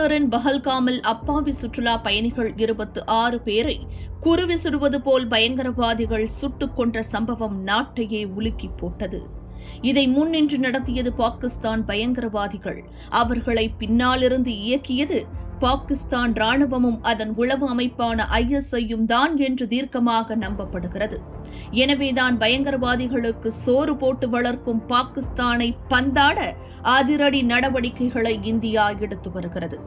மியான்மரின் பஹல்காமில் அப்பாவி சுற்றுலா பயணிகள் இருபத்தி ஆறு பேரை குருவி சுடுவது போல் பயங்கரவாதிகள் சுட்டுக் கொன்ற சம்பவம் நாட்டையே உலுக்கி போட்டது. இதை முன்னின்று நடத்தியது பாகிஸ்தான் பயங்கரவாதிகள். அவர்களை பின்னாலிருந்து இயக்கியது பாகிஸ்தான் ராணுவமும் அதன் உளவு அமைப்பான ஐஎஸ்ஐயும் தான் என்று தீர்க்கமாக நம்பப்படுகிறது. எனவேதான் பயங்கரவாதிகளுக்கு சோறு போட்டு வளர்க்கும் பாகிஸ்தானை பந்தாட அதிரடி நடவடிக்கைகளை இந்தியா எடுத்து வருகிறது.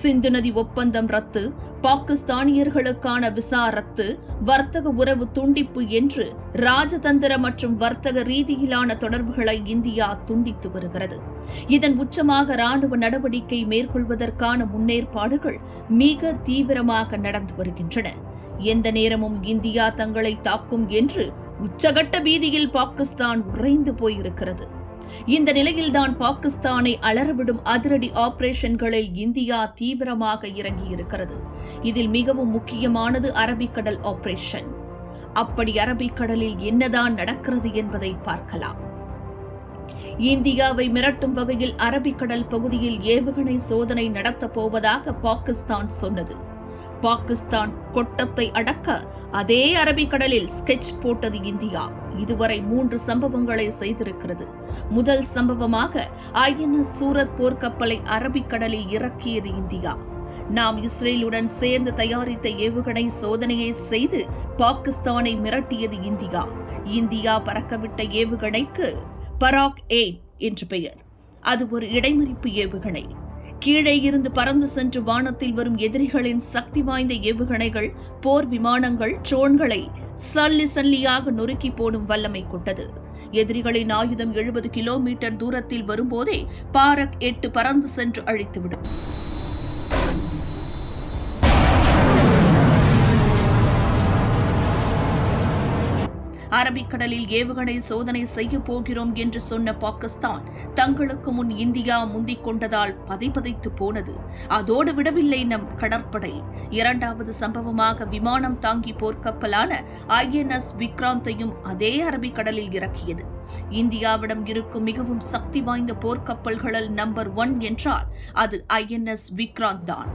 சிந்து நதி ஒப்பந்தம் ரத்து பாகிஸ்தானியர்களுக்கான விசா ரத்து வர்த்தக உறவு துண்டிப்பு என்று ராஜதந்திர மற்றும் வர்த்தக ரீதியிலான தொடர்புகளை இந்தியா துண்டித்து வருகிறது. இதன் உச்சமாக ராணுவ நடவடிக்கை மேற்கொள்வதற்கான முன்னேற்பாடுகள் மிக தீவிரமாக நடந்து வருகின்றன. எந்த நேரமும் இந்தியா தங்களை தாக்கும் என்று உச்சகட்ட பீதியில் பாகிஸ்தான் உறைந்து போயிருக்கிறது. இந்த நிலையில்தான் பாகிஸ்தானை அலறவிடும் அதிரடி ஆபரேஷன்களில் இந்தியா தீவிரமாக இறங்கியிருக்கிறது. இதில் மிகவும் முக்கியமானது அரபிக்கடல் ஆபரேஷன். அப்படி அரபிக்கடலில் என்னதான் நடக்கிறது என்பதை பார்க்கலாம். இந்தியாவை மிரட்டும் வகையில் அரபிக்கடல் பகுதியில் ஏவுகணை சோதனை நடத்தப் போவதாக பாகிஸ்தான் சொன்னது. பாகிஸ்தான் கொட்டத்தை அடக்க அதே அரபிக்கடலில் ஸ்கெட்ச் போட்டது இந்தியா. இதுவரை மூன்று சம்பவங்களை செய்திருக்கிறது. முதல் சம்பவமாக ஐஎன்எஸ் சூரத் போர்க்கப்பலை அரபிக்கடலில் இறக்கியது இந்தியா. நாம் இஸ்ரேலுடன் சேர்ந்து தயாரித்த ஏவுகணை சோதனையை செய்து பாகிஸ்தானை மிரட்டியது இந்தியா. இந்தியா பறக்கவிட்ட ஏவுகணைக்கு பராக் எயிட் என்று பெயர். அது ஒரு இடைமறிப்பு ஏவுகணை. கீழே இருந்து பறந்து சென்று வானத்தில் வரும் எதிரிகளின் சக்தி வாய்ந்த ஏவுகணைகள் போர் விமானங்கள் ட்ரோன்களை சல்லி சல்லியாக நொறுக்கி போடும் வல்லமை கொண்டது. எதிரிகளின் ஆயுதம் எழுபது கிலோமீட்டர் தூரத்தில் வரும்போதே பாரக் எட்டு பறந்து சென்று அழித்துவிடும். அரபிக்கடலில் ஏவுகணை சோதனை செய்ய போகிறோம் என்று சொன்ன பாகிஸ்தான் தங்களுக்கு முன் இந்தியா முந்திக் கொண்டதால் பதைபதைத்து போனது. அதோடு விடவில்லை நம் கடற்படை. இரண்டாவது சம்பவமாக விமானம் தாங்கி போர்க்கப்பலான ஐஎன்எஸ் விக்ராந்தையும் அதே அரபிக்கடலில் இறக்கியது. இந்தியாவிடம் இருக்கும் மிகவும் சக்தி வாய்ந்த போர்க்கப்பல்களில் நம்பர் ஒன் என்றால் அது ஐஎன்எஸ் விக்ராந்த் தான்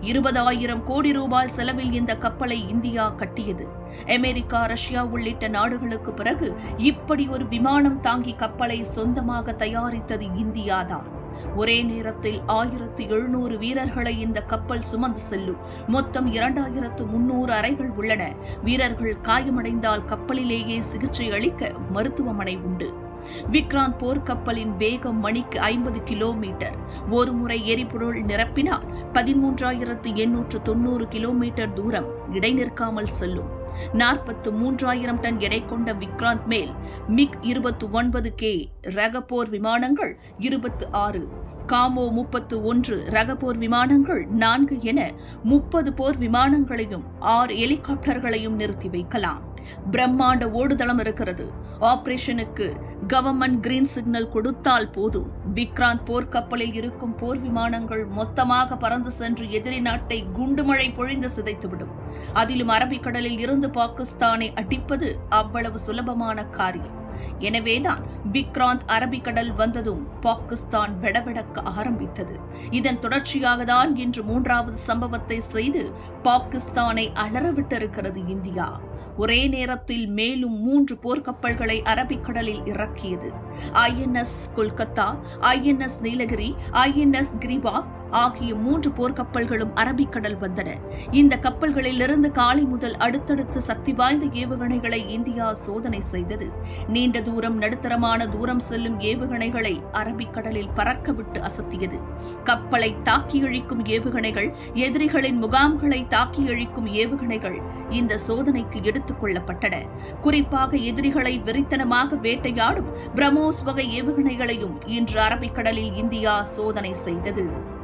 இருபதாயிரம் கோடி ரூபாய் செலவில் இந்த கப்பலை இந்தியா கட்டியது. அமெரிக்கா ரஷ்யா உள்ளிட்ட நாடுகளுக்கு பிறகு இப்படி ஒரு விமானம் தாங்கி கப்பலை சொந்தமாக தயாரித்தது இந்தியாதான். ஒரே நேரத்தில் ஆயிரத்து எழுநூறு வீரர்களை இந்த கப்பல் சுமந்து செல்லும். மொத்தம் இரண்டாயிரத்து முன்னூறு அறைகள் உள்ளன. வீரர்கள் காயமடைந்தால் கப்பலிலேயே சிகிச்சை அளிக்க மருத்துவமனை உண்டு. விக்ராந்த் போர்க்கப்பலின் வேகம் மணிக்கு ஐம்பது கிலோமீட்டர். ஒருமுறை எரிபொருள் நிரப்பினால் பதிமூன்றாயிரத்து எண்ணூற்று தொன்னூறு கிலோமீட்டர் தூரம் இடைநிற்காமல் செல்லும். நாற்பத்து மூன்றாயிரம் டன் எடை கொண்ட விக்ராந்த் மேல் மிக் இருபத்து ஒன்பது கே ரக போர் விமானங்கள் இருபத்து ஆறு காமோ முப்பத்து ஒன்று ரக போர் விமானங்கள் நான்கு என முப்பது போர் விமானங்களையும் ஆறு ஹெலிகாப்டர்களையும் நிறுத்தி வைக்கலாம். பிரம்மாண்ட ஓடுதளம் இருக்கிறது. ஆபரேஷனுக்கு கவர்மெண்ட் கிரீன் சிக்னல் கொடுத்தால் போதும். விக்ராந்த் போர்க்கப்பலில் இருக்கும் போர் விமானங்கள் மொத்தமாக பறந்து சென்று எதிரி நாட்டை குண்டுமழை பொழிந்து சிதைத்துவிடும். அதிலும் அரபிக்கடலில் இருந்து பாகிஸ்தானை அடிப்பது அவ்வளவு சுலபமான காரியம். எனவேதான் விக்ராந்த் அரபிக்கடல் வந்ததும் பாகிஸ்தான் வெடவெடக்க ஆரம்பித்தது. இதன் தொடர்ச்சியாக தான் இன்று மூன்றாவது சம்பவத்தை செய்து பாகிஸ்தானை அலறவிட்டிருக்கிறது இந்தியா. ஒரே நேரத்தில் மேலும் மூன்று போர்க்கப்பல்களை அரபிக்கடலில் இறக்கியது. INS Kolkata INS Nilgiri INS கிரிபா ஆகிய மூன்று போர்க்கப்பல்களும் அரபிக்கடல் வந்தன. இந்த கப்பல்களிலிருந்து காலை முதல் அடுத்தடுத்து சக்தி வாய்ந்த ஏவுகணைகளை இந்தியா சோதனை செய்தது. நீண்ட தூரம் நடுத்தரமான தூரம் செல்லும் ஏவுகணைகளை அரபிக்கடலில் பறக்கவிட்டு அசத்தியது. கப்பலை தாக்கி அழிக்கும் ஏவுகணைகள் எதிரிகளின் முகாம்களை தாக்கி அழிக்கும் ஏவுகணைகள் இந்த சோதனைக்கு எடுத்துக் கொள்ளப்பட்டன. குறிப்பாக எதிரிகளை வெறித்தனமாக வேட்டையாடும் பிரம்மோஸ் வகை ஏவுகணைகளையும் இன்று அரபிக்கடலில் இந்தியா சோதனை செய்தது.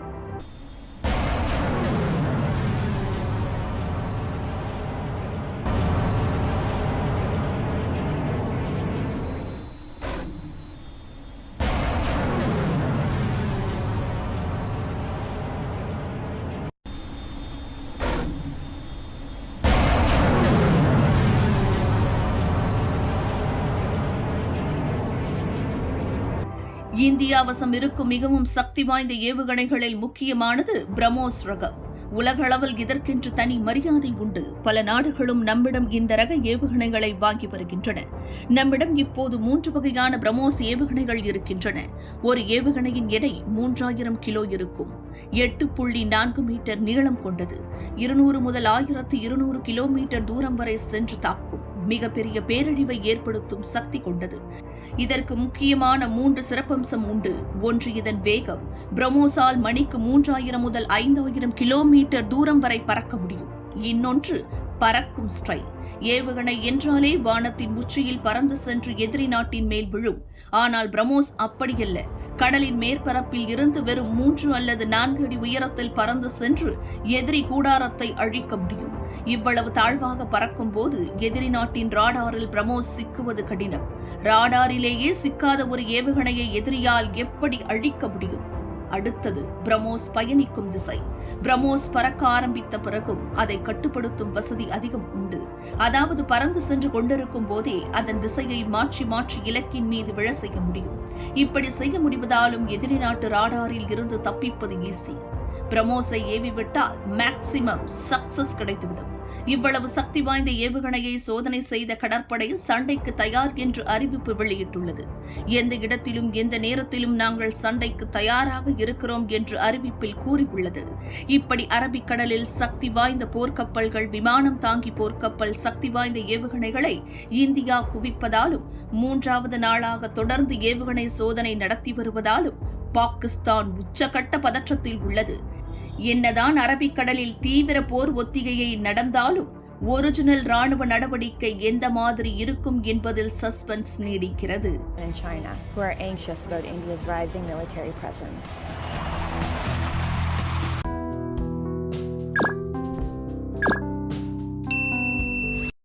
இந்தியா வசம் இருக்கும் மிகவும் சக்தி வாய்ந்த ஏவுகணைகளில் முக்கியமானது பிரம்மோஸ் ரகம். உலகளவில் இதற்கென்று தனி மரியாதை உண்டு. பல நாடுகளும் நம்மிடம் இந்த ரக ஏவுகணைகளை வாங்கி வருகின்றன. நம்மிடம் இப்போது மூன்று வகையான பிரம்மோஸ் ஏவுகணைகள் இருக்கின்றன. ஒரு ஏவுகணையின் எடை மூன்றாயிரம் கிலோ இருக்கும். எட்டு புள்ளி நான்கு மீட்டர் நீளம் கொண்டது. இருநூறு முதல் ஆயிரத்து இருநூறு கிலோமீட்டர் தூரம் வரை சென்று தாக்கும். மிகப்பெரிய பேரழிவை ஏற்படுத்தும் சக்தி கொண்டது. இதற்கு முக்கியமான மூன்று சிறப்பம்சம் உண்டு. ஒன்று இதன் வேகம். பிரமோசால் மணிக்கு மூன்றாயிரம் முதல் ஐந்தாயிரம் கிலோமீட்டர் மீட்டர் தூரம் வரை பறக்க முடியும். இன்னொன்று பறக்கும் ஸ்ட்ரைல் ஏவுகணை என்றாலே வானத்தின் உச்சியில் பறந்து சென்று எதிரி நாட்டின் மேல் விழும். ஆனால் பிரம்மோஸ் அப்படியல்ல. கடலின் மேற்பரப்பில் இருந்து வெறும் மூன்று அல்லது நான்கு அடி உயரத்தில் பறந்து சென்று எதிரி கூடாரத்தை அழிக்க முடியும். இவ்வளவு தாழ்வாக பறக்கும் போது எதிரி நாட்டின் ராடாரில் பிரமோஸ் சிக்குவது கடினம். ராடாரிலேயே சிக்காத ஒரு ஏவுகணையை எதிரியால் எப்படி அழிக்க முடியும்? அடுத்தது பிரமோஸ் பயணிக்கும் திசை. பிரமோஸ் பறக்க ஆரம்பித்த பிறகும் அதை கட்டுப்படுத்தும் வசதி அதிகம் உண்டு. அதாவது பறந்து சென்று கொண்டிருக்கும் போதே அதன் திசையை மாற்றி மாற்றி இலக்கின் மீது விழ செய்ய முடியும். இப்படி செய்ய முடிவதாலும் எதிரி நாட்டு ராடாரில் இருந்து தப்பிப்பது ஈஸி பிரமோஸை ஏவிவிட்டால் மேக்சிமம் சக்சஸ் கிடைத்துவிடும். இவ்வளவு சக்தி வாய்ந்த ஏவுகணையை சோதனை செய்த கடற்படை சண்டைக்கு தயார் என்று அறிவிப்பு வெளியிட்டுள்ளது. எந்த இடத்திலும் எந்த நேரத்திலும் நாங்கள் சண்டைக்கு தயாராக இருக்கிறோம் என்று அறிவிப்பில் கூறியுள்ளது. இப்படி அரபிக்கடலில் சக்தி வாய்ந்த போர்க்கப்பல்கள் விமானம் தாங்கி போர்க்கப்பல் சக்தி வாய்ந்த ஏவுகணைகளை இந்தியா குவிப்பதாலும் மூன்றாவது நாளாக தொடர்ந்து ஏவுகணை சோதனை நடத்தி வருவதாலும் பாகிஸ்தான் உச்சகட்ட பதற்றத்தில் உள்ளது. என்னதான் அரபிக்கடலில் தீவிர போர் ஒத்திகையை நடந்தாலும் ஒரிஜினல் ராணுவ நடவடிக்கை எந்த மாதிரி இருக்கும் என்பதில் சஸ்பென்ஸ் நீடிக்கிறது in China who are anxious about India's rising military presence.